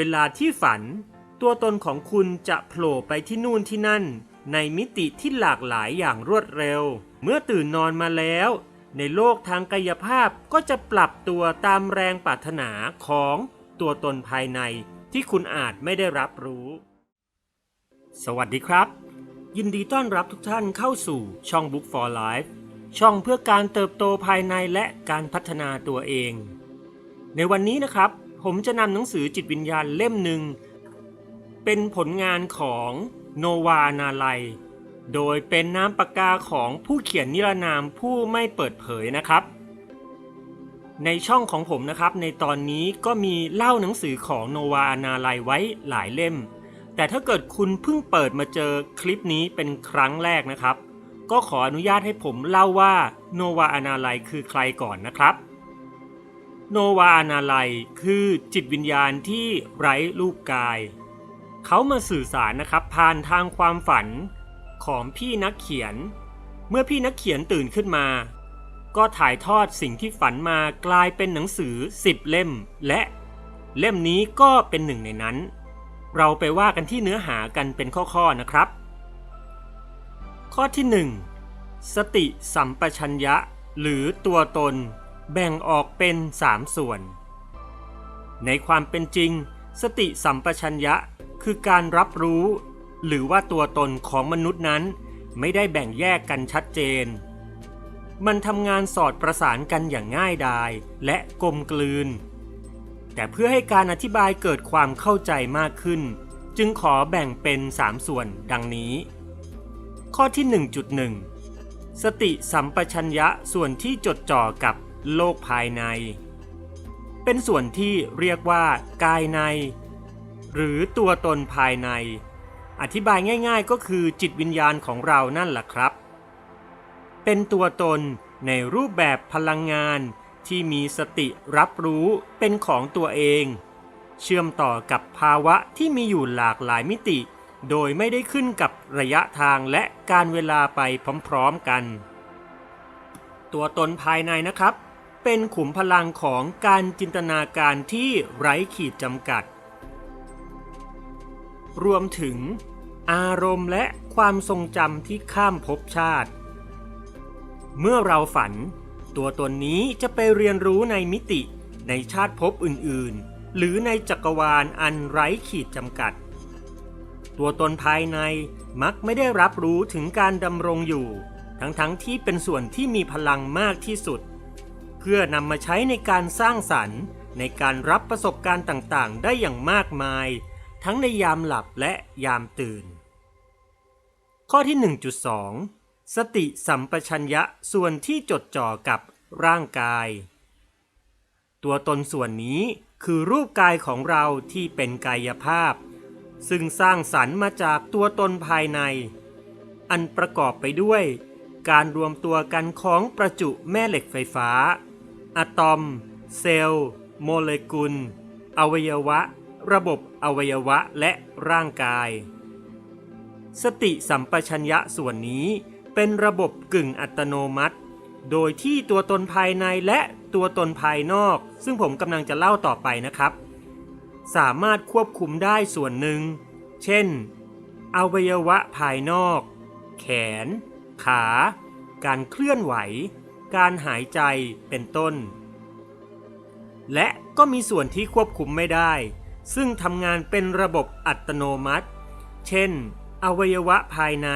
เวลาที่ฝัน ตัวตนของคุณจะโผล่ไปที่นู่นที่นั่น ในมิติที่หลากหลายอย่างรวดเร็ว เมื่อตื่นนอนมาแล้ว ในโลกทางกายภาพก็จะปรับตัวตามแรงปรารถนาของตัวตนภายในที่คุณอาจไม่ได้รับรู้ สวัสดีครับ ยินดีต้อนรับทุกท่านเข้าสู่ช่อง Book for Life ช่องเพื่อการเติบโตภายในและการพัฒนาตัวเอง ในวันนี้นะครับ ผมจะนำหนังสือจิตวิญญาณเล่มหนึ่ง เป็นผลงานของโนวานาไลโดยเป็นน้ำปากกาของผู้เขียนนิรนามผู้ไม่เปิดเผยนะครับ ในช่องของผมนะครับ ในตอนนี้ก็มีเล่าหนังสือของโนวานาลัยไว้หลายเล่ม แต่ถ้าเกิดคุณเพิ่งเปิดมาเจอคลิปนี้เป็นครั้งแรกนะครับ ก็ขออนุญาตให้ผมเล่าว่าโนวาอนาลัยคือใครก่อนนะครับ โนวาอนาลัยคือจิตวิญญาณที่ไร้รูปกาย เขามาสื่อสารนะครับผ่านทางความฝันของพี่นักเขียน เมื่อพี่นักเขียนตื่นขึ้นมา ก็ถ่ายทอดสิ่งที่ฝันมากลายเป็นหนังสือ10เล่ม และเล่มนี้ก็เป็นหนึ่งในนั้น เราไปว่ากันที่เนื้อหากันเป็นข้อๆนะครับ ข้อที่ 1 สติสัมปชัญญะหรือตัวตน แบ่งออกเป็น3ส่วน ในความเป็นจริง สติสัมปชัญญะคือการรับรู้ หรือว่าตัวตนของมนุษย์นั้น ไม่ได้แบ่งแยกกันชัดเจน มันทำงานสอดประสานกันอย่างง่ายดายและกลมกลืน แต่เพื่อให้การอธิบายเกิดความเข้าใจมากขึ้น จึงขอแบ่งเป็น3ส่วนดังนี้ ข้อที่ 1.1 สติสัมปชัญญะส่วนที่จดจ่อกับ โลกภายใน เป็นส่วนที่เรียกว่ากายใน หรือตัวตนภายใน อธิบายง่าย ๆ ก็คือจิตวิญญาณของเรานั่นแหละครับ เป็นตัวตนในรูปแบบพลังงานที่มีสติรับรู้เป็นของตัวเอง เชื่อมต่อกับภาวะที่มีอยู่หลากหลายมิติ โดยไม่ได้ขึ้นกับระยะทางและการเวลาไปพร้อมๆกัน ตัวตนภายในนะครับ เป็นขุมพลังของการจินตนาการที่ไร้ขีดจำกัด รวมถึง อารมณ์และความทรงจำที่ข้ามภพชาติ เมื่อเราฝัน ตัวตนนี้จะไปเรียนรู้ในมิติในชาติภพอื่นๆ หรือในจักรวาลอันไร้ขีดจำกัด ตัวตนภายในมักไม่ได้รับรู้ถึงการดำรงอยู่ ทั้งๆทที่เป็นส่วนที่มีพลังมากที่สุด พื่อนำมาใช้ในการสร้างสรรค์ ในการรับประสบการณ์ต่างๆ ได้อย่างมากมาย ทั้งในยามหลับและยามตื่น ข้อที่ 1.2 สติสัมปชัญญะส่วนที่จดจ่อกับร่างกาย ตัวตนส่วนนี้คือรูปกายของเราที่เป็นกายภาพ ซึ่งสร้างสรรค์มาจากตัวตนภายใน อันประกอบไปด้วยการรวมตัวกันของประจุแม่เหล็กไฟฟ้า อะตอม เซลล์ โมเลกุล อวัยวะ ระบบอวัยวะและร่างกาย สติสัมปชัญญะส่วนนี้เป็นระบบกึ่งอัตโนมัติ โดยที่ตัวตนภายในและตัวตนภายนอก ซึ่งผมกำลังจะเล่าต่อไปนะครับ สามารถควบคุมได้ส่วนหนึ่ง เช่น อวัยวะภายนอก แขน ขา การเคลื่อนไหว การหายใจเป็นต้น และก็มีส่วนที่ควบคุมไม่ได้ ซึ่งทำงานเป็นระบบอัตโนมัติ เช่น อวัยวะภายใน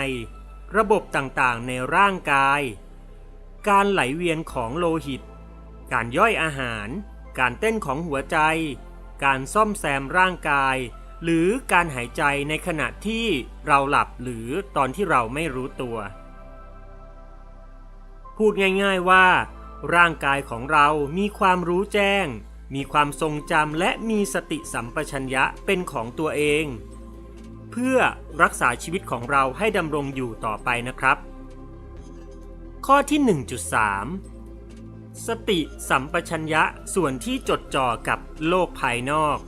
ระบบต่างๆ ในร่างกาย การไหลเวียนของโลหิต การย่อยอาหาร การเต้นของหัวใจ การซ่อมแซมร่างกาย หรือการหายใจในขณะที่เราหลับหรือตอนที่เราไม่รู้ตัว พูดง่ายๆว่า ร่างกายของเรามีความรู้แจ้ง มีความทรงจำและมีสติสัมปชัญญะเป็นของตัวเอง เพื่อรักษาชีวิตของเราให้ดำรงอยู่ต่อไปนะครับ ข้อที่ 1.3 สติสัมปชัญญะส่วนที่จดจ่อกับโลกภายนอก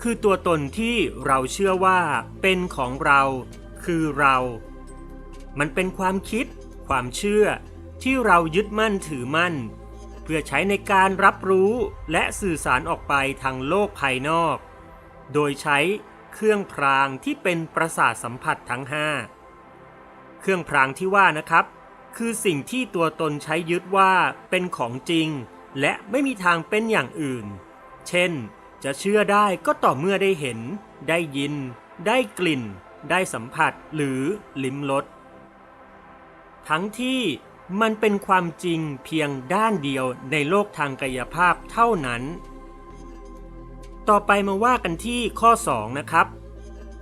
คือตัวตนที่เราเชื่อว่าเป็นของเรา คือเรา มันเป็นความคิด ความเชื่อ ที่เรายึดมั่นถือมั่น เพื่อใช้ในการรับรู้และสื่อสารออกไปทางโลกภายนอก โดยใช้เครื่องพรางที่เป็นประสาทสัมผัสทั้ง 5 เครื่องพรางที่ว่านะครับ คือสิ่งที่ตัวตนใช้ยึดว่าเป็นของจริง และไม่มีทางเป็นอย่างอื่น เช่น จะเชื่อได้ก็ต่อเมื่อได้เห็น ได้ยิน ได้กลิ่น ได้สัมผัสหรือลิ้มรสทั้งที่ มันเป็นความจริงเพียงด้านเดียวในโลกทางกายภาพเท่านั้น ต่อไปมาว่ากันที่ข้อ 2 นะครับ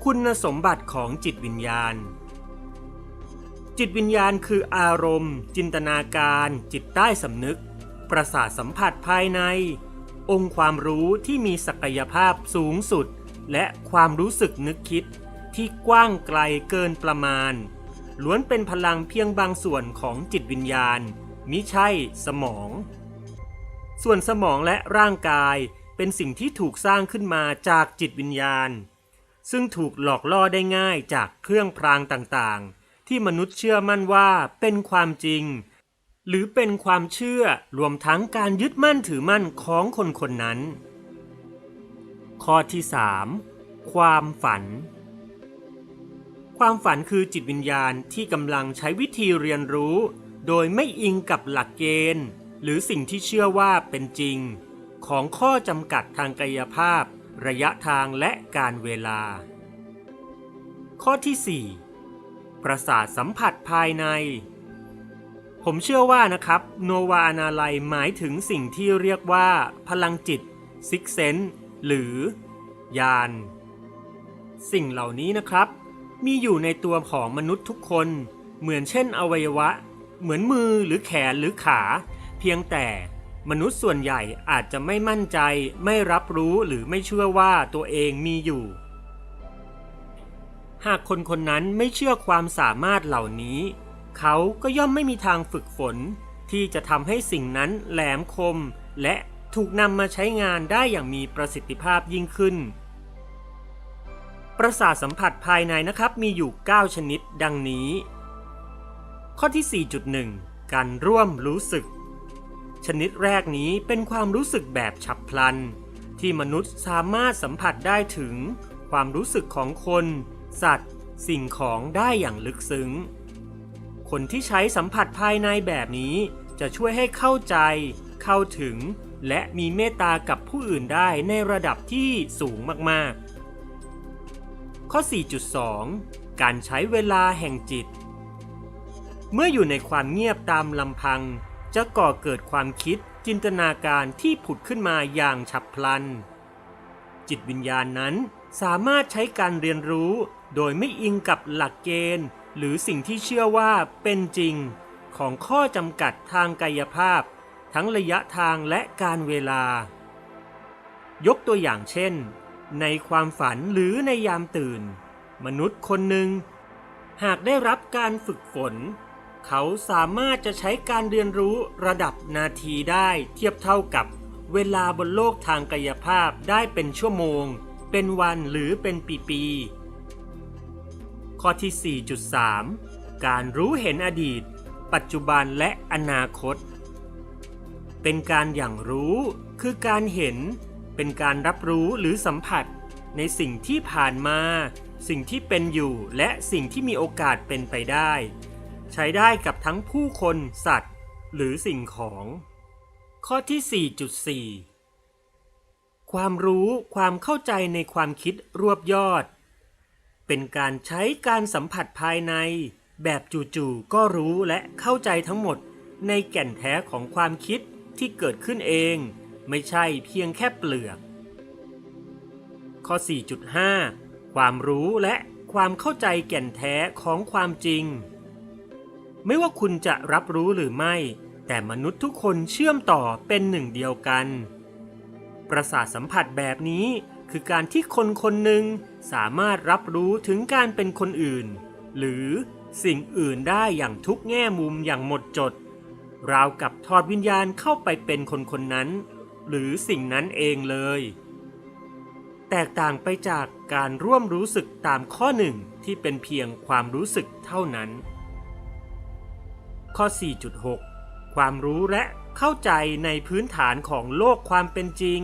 คุณสมบัติของจิตวิญญาณ จิตวิญญาณคืออารมณ์ จินตนาการ จิตใต้สำนึก ประสาทสัมผัสภายใน องค์ความรู้ที่มีศักยภาพสูงสุด และความรู้สึกนึกคิดที่กว้างไกลเกินประมาณ ล้วนเป็นพลังเพียงบางส่วนของจิตวิญญาณ มิใช่สมอง ส่วนสมองและร่างกายเป็นสิ่งที่ถูกสร้างขึ้นมาจากจิตวิญญาณ ซึ่งถูกหลอกล่อได้ง่ายจากเครื่องพรางต่างๆ ที่มนุษย์เชื่อมั่นว่าเป็นความจริง หรือเป็นความเชื่อรวมทั้งการยึดมั่นถือมั่นของคนคนนั้น ข้อที่ 3 ความฝัน ความฝันคือจิตวิญญาณที่กำลังใช้วิธีเรียนรู้ โดยไม่อิงกับหลักเกณฑ์ หรือสิ่งที่เชื่อว่าเป็นจริง ของข้อจำกัดทางกายภาพ ระยะทางและการเวลา ข้อที่ 4 ประสาทสัมผัสภายใน ผมเชื่อว่านะครับ โนวาอนาลัยหมายถึงสิ่งที่เรียกว่า พลังจิตซิกเซนหรือ ยาน สิ่งเหล่านี้นะครับ มีอยู่ในตัวของมนุษย์ทุกคน เหมือนเช่นอวัยวะ เหมือนมือหรือแขนหรือขา เพียงแต่มนุษย์ส่วนใหญ่อาจจะไม่มั่นใจ ไม่รับรู้หรือไม่เชื่อว่าตัวเองมีอยู่ หากคนคนนั้นไม่เชื่อความสามารถเหล่านี้ เขาก็ย่อมไม่มีทางฝึกฝน ที่จะทำให้สิ่งนั้นแหลมคม และถูกนำมาใช้งานได้อย่างมีประสิทธิภาพยิ่งขึ้น ประสาทสัมผัสภายในนะครับมีอยู่ 9 ชนิดดังนี้ ข้อที่ 4.1 การร่วมรู้สึก ชนิดแรกนี้เป็นความรู้สึกแบบฉับพลัน ที่มนุษย์สามารถสัมผัสได้ถึง ความรู้สึกของคน สัตว์ สิ่งของได้อย่างลึกซึ้ง คนที่ใช้สัมผัสภายในแบบนี้จะช่วยให้เข้าใจ เข้าถึง และมีเมตตากับผู้อื่นได้ในระดับที่สูงมากๆ ข้อ 4.2 การใช้เวลาแห่งจิต เมื่ออยู่ในความเงียบตามลำพัง จะก่อเกิดความคิดจินตนาการที่ผุดขึ้นมาอย่างฉับพลัน จิตวิญญาณนั้นสามารถใช้การเรียนรู้โดยไม่อิงกับหลักเกณฑ์ หรือสิ่งที่เชื่อว่าเป็นจริง ของข้อจำกัดทางกายภาพ ทั้งระยะทางและการเวลา ยกตัวอย่างเช่น ในความฝันหรือในยามตื่น มนุษย์คนหนึ่ง หากได้รับการฝึกฝน เขาสามารถจะใช้การเรียนรู้ระดับนาทีได้เทียบเท่ากับเวลาบนโลกทางกายภาพได้เป็นชั่วโมง เป็นวันหรือเป็นปีๆ ข้อที่ 4.3 การรู้เห็นอดีต ปัจจุบันและอนาคต เป็นการอย่างรู้คือการเห็น เป็นการรับรู้หรือสัมผัส ในสิ่งที่ผ่านมา สิ่งที่เป็นอยู่และสิ่งที่มีโอกาสเป็นไปได้ ใช้ได้กับทั้งผู้คนสัตว์ หรือสิ่งของ ข้อที่ 4.4 ความรู้ความเข้าใจในความคิดรวบยอด เป็นการใช้การสัมผัสภายใน แบบจู่ๆก็รู้และเข้าใจทั้งหมดในแก่นแท้ของความคิดที่เกิดขึ้นเอง ไม่ใช่เพียงแค่เปลือก ข้อ 4.5 ความรู้และความเข้าใจแก่นแท้ของความจริง ไม่ว่าคุณจะรับรู้หรือไม่ แต่มนุษย์ทุกคนเชื่อมต่อเป็นหนึ่งเดียวกัน ประสาทสัมผัสแบบนี้คือการที่คนคนหนึ่งสามารถรับรู้ถึงการเป็นคนอื่น หรือสิ่งอื่นได้อย่างทุกแง่มุมอย่างหมดจด ราวกับถอดวิญญาณเข้าไปเป็นคนคนนั้น หรือสิ่งนั้นเองเลย แตกต่างไปจากการร่วมรู้สึกตามข้อหนึ่งที่เป็นเพียงความรู้สึกเท่านั้น ข้อ 4.6 ความรู้และเข้าใจในพื้นฐานของโลกความเป็นจริง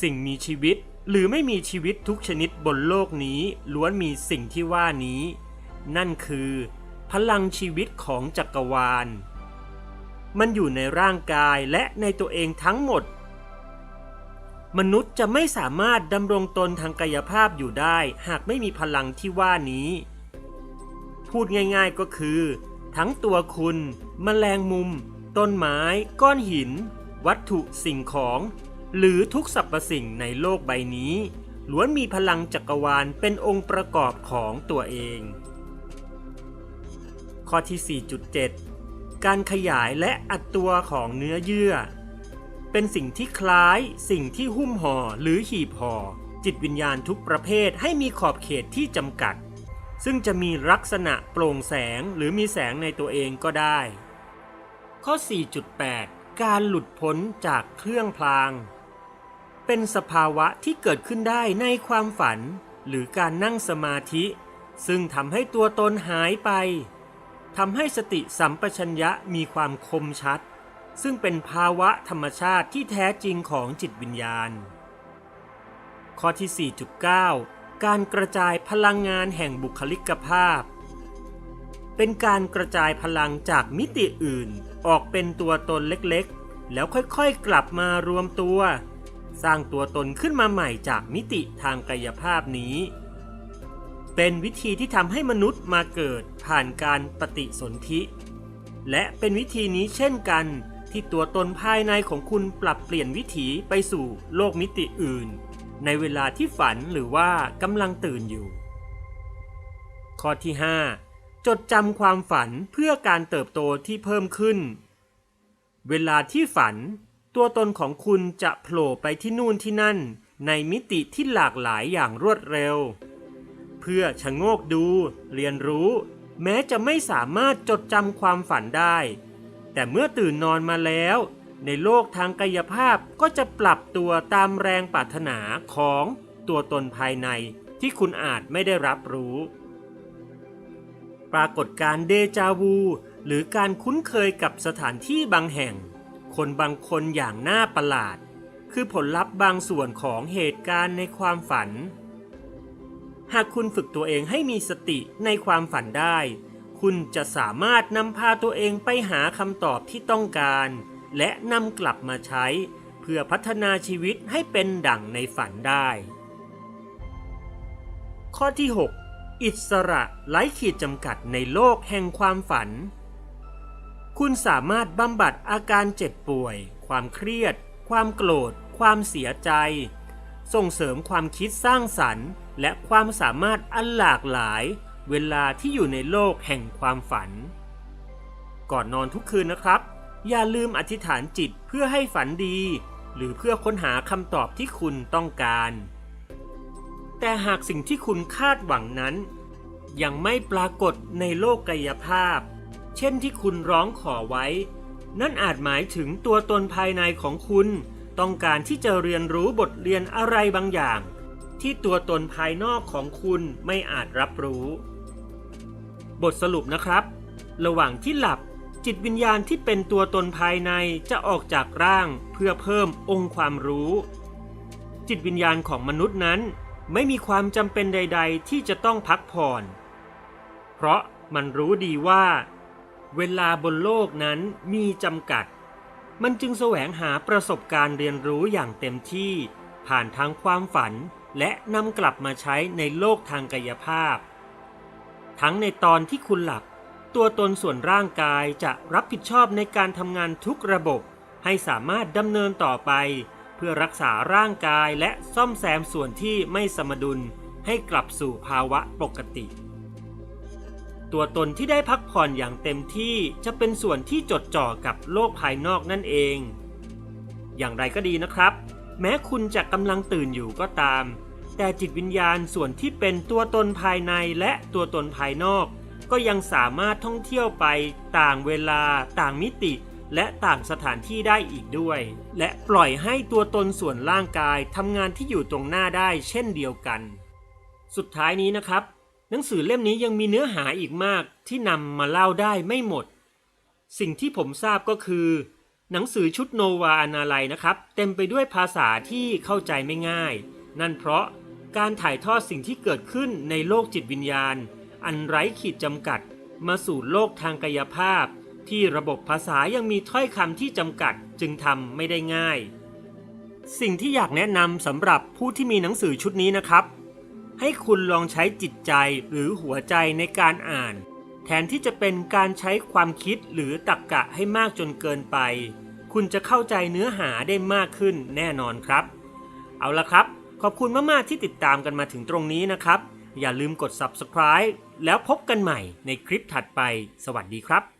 สิ่งมีชีวิตหรือไม่มีชีวิตทุกชนิดบนโลกนี้ล้วนมีสิ่งที่ว่านี้ นั่นคือ พลังชีวิตของจักรวาล มันอยู่ในร่างกายและในตัวเองทั้งหมด มนุษย์จะไม่สามารถดำรงตนทางกายภาพอยู่ได้ หากไม่มีพลังที่ว่านี้ พูดง่ายๆก็คือ ทั้งตัวคุณแมลงมุม ต้นไม้ ก้อนหิน วัตถุสิ่งของ หรือทุกสรรพสิ่งในโลกใบนี้ล้วนมีพลังจักรวาลเป็นองค์ประกอบของตัวเอง ข้อที่ 4.7 การขยายและอัดตัวของเนื้อเยื่อ เป็นสิ่งที่คล้ายสิ่งที่หุ้มห่อหรือหีบห่อ จิตวิญญาณทุกประเภทให้มีขอบเขตที่จำกัด ซึ่งจะมีลักษณะโปร่งแสงหรือมีแสงในตัวเองก็ได้ ข้อ 4.8 การหลุดพ้นจากเครื่องพลาง เป็นสภาวะที่เกิดขึ้นได้ในความฝัน หรือการนั่งสมาธิ ซึ่งทำให้ตัวตนหายไป ทำให้สติสัมปชัญญะมีความคมชัด ซึ่งเป็นภาวะธรรมชาติที่แท้จริงของจิตวิญญาณ ข้อที่ 4.9 การกระจายพลังงานแห่งบุคลิกภาพ เป็นการกระจายพลังจากมิติอื่นออกเป็นตัวตนเล็กๆ แล้วค่อยๆ กลับมารวมตัว สร้างตัวตนขึ้นมาใหม่จากมิติทางกายภาพนี้ เป็นวิธีที่ทำให้มนุษย์มาเกิดผ่านการปฏิสนธิ และเป็นวิธีนี้เช่นกันที่ตัวตนภายในของคุณปรับเปลี่ยนวิถีไปสู่โลกมิติอื่น ในเวลาที่ฝันหรือว่ากำลังตื่นอยู่ ข้อที่ 5 จดจำความฝันเพื่อการเติบโตที่เพิ่มขึ้น เวลาที่ฝัน ตัวตนของคุณจะโผล่ไปที่นู่นที่นั่น ในมิติที่หลากหลายอย่างรวดเร็ว เพื่อชะโงกดู เรียนรู้ แม้จะไม่สามารถจดจำความฝันได้ แต่เมื่อตื่นนอนมาแล้ว ในโลกทางกายภาพก็จะปรับตัวตามแรงปรารถนาของตัวตนภายในที่คุณอาจไม่ได้รับรู้ ปรากฏการเดจาวู หรือการคุ้นเคยกับสถานที่บางแห่ง คนบางคนอย่างน่าประหลาด คือผลลัพธ์บางส่วนของเหตุการณ์ในความฝัน หากคุณฝึกตัวเองให้มีสติในความฝันได้ คุณจะสามารถนำพาตัวเองไปหาคำตอบที่ต้องการ และนำกลับมาใช้ เพื่อพัฒนาชีวิตให้เป็นดั่งในฝันได้ ข้อที่ 6 อิสระไร้ขีดจำกัดในโลกแห่งความฝัน คุณสามารถบำบัดอาการเจ็บป่วย ความเครียด ความโกรธ ความเสียใจ ส่งเสริมความคิดสร้างสรรค์ และความสามารถอันหลากหลายเวลาที่อยู่ในโลกแห่งความฝัน ก่อนนอนทุกคืนนะครับ อย่าลืมอธิษฐานจิตเพื่อให้ฝันดี หรือเพื่อค้นหาคำตอบที่คุณต้องการ แต่หากสิ่งที่คุณคาดหวังนั้น ยังไม่ปรากฏในโลกกายภาพ เช่นที่คุณร้องขอไว้ นั่นอาจหมายถึงตัวตนภายในของคุณ ต้องการที่จะเรียนรู้บทเรียนอะไรบางอย่าง ที่ตัวตนภายนอกของคุณไม่อาจรับรู้ บทสรุปนะครับ ระหว่างที่หลับจิตวิญญาณที่เป็นตัวตนภายในจะออกจากร่างเพื่อเพิ่มองค์ความรู้ จิตวิญญาณของมนุษย์นั้น ไม่มีความจำเป็นใด ๆ ที่จะต้องพักผ่อน เพราะมันรู้ดีว่า เวลาบนโลกนั้นมีจำกัด มันจึงแสวงหาประสบการณ์เรียนรู้อย่างเต็มที่ผ่านทางความฝัน และนำกลับมาใช้ในโลกทางกายภาพ ทั้งในตอนที่คุณหลับ ตัวตนส่วนร่างกายจะรับผิดชอบในการทำงานทุกระบบ ให้สามารถดำเนินต่อไป เพื่อรักษาร่างกายและซ่อมแซมส่วนที่ไม่สมดุลให้กลับสู่ภาวะปกติ ตัวตนที่ได้พักผ่อนอย่างเต็มที่จะเป็นส่วนที่จดจ่อกับโลกภายนอกนั่นเอง อย่างไรก็ดีนะครับ แม้คุณจะกำลังตื่นอยู่ก็ตาม แต่จิตวิญญาณส่วนที่เป็นตัวตนภายในและตัวตนภายนอก ก็ยังสามารถท่องเที่ยวไปต่างเวลา ต่างมิติ และต่างสถานที่ได้อีกด้วย และปล่อยให้ตัวตนส่วนร่างกายทำงานที่อยู่ตรงหน้าได้เช่นเดียวกัน สุดท้ายนี้นะครับ หนังสือเล่มนี้ยังมีเนื้อหาอีกมากที่นำมาเล่าได้ไม่หมด สิ่งที่ผมทราบก็คือ หนังสือชุดโนวาอนาไลนะครับ เต็มไปด้วยภาษาที่เข้าใจไม่ง่าย นั่นเพราะ การถ่ายทอดสิ่งที่เกิดขึ้นในโลกจิตวิญญาณ อันไร้ขีดจำกัด มาสู่โลกทางกายภาพ ที่ระบบภาษายังมีถ้อยคำที่จำกัดจึงทำไม่ได้ง่าย สิ่งที่อยากแนะนำสำหรับผู้ที่มีหนังสือชุดนี้นะครับ ให้คุณลองใช้จิตใจหรือหัวใจในการอ่าน แทนที่จะเป็นการใช้ความคิดหรือตรรกกะให้มากจนเกินไป คุณจะเข้าใจเนื้อหาได้มากขึ้นแน่นอนครับ เอาละครับ ขอบคุณมาก ๆ ที่ติดตามกันมาถึงตรงนี้นะครับ อย่าลืมกด subscribe แล้วพบกันใหม่ในคลิปถัดไป สวัสดีครับ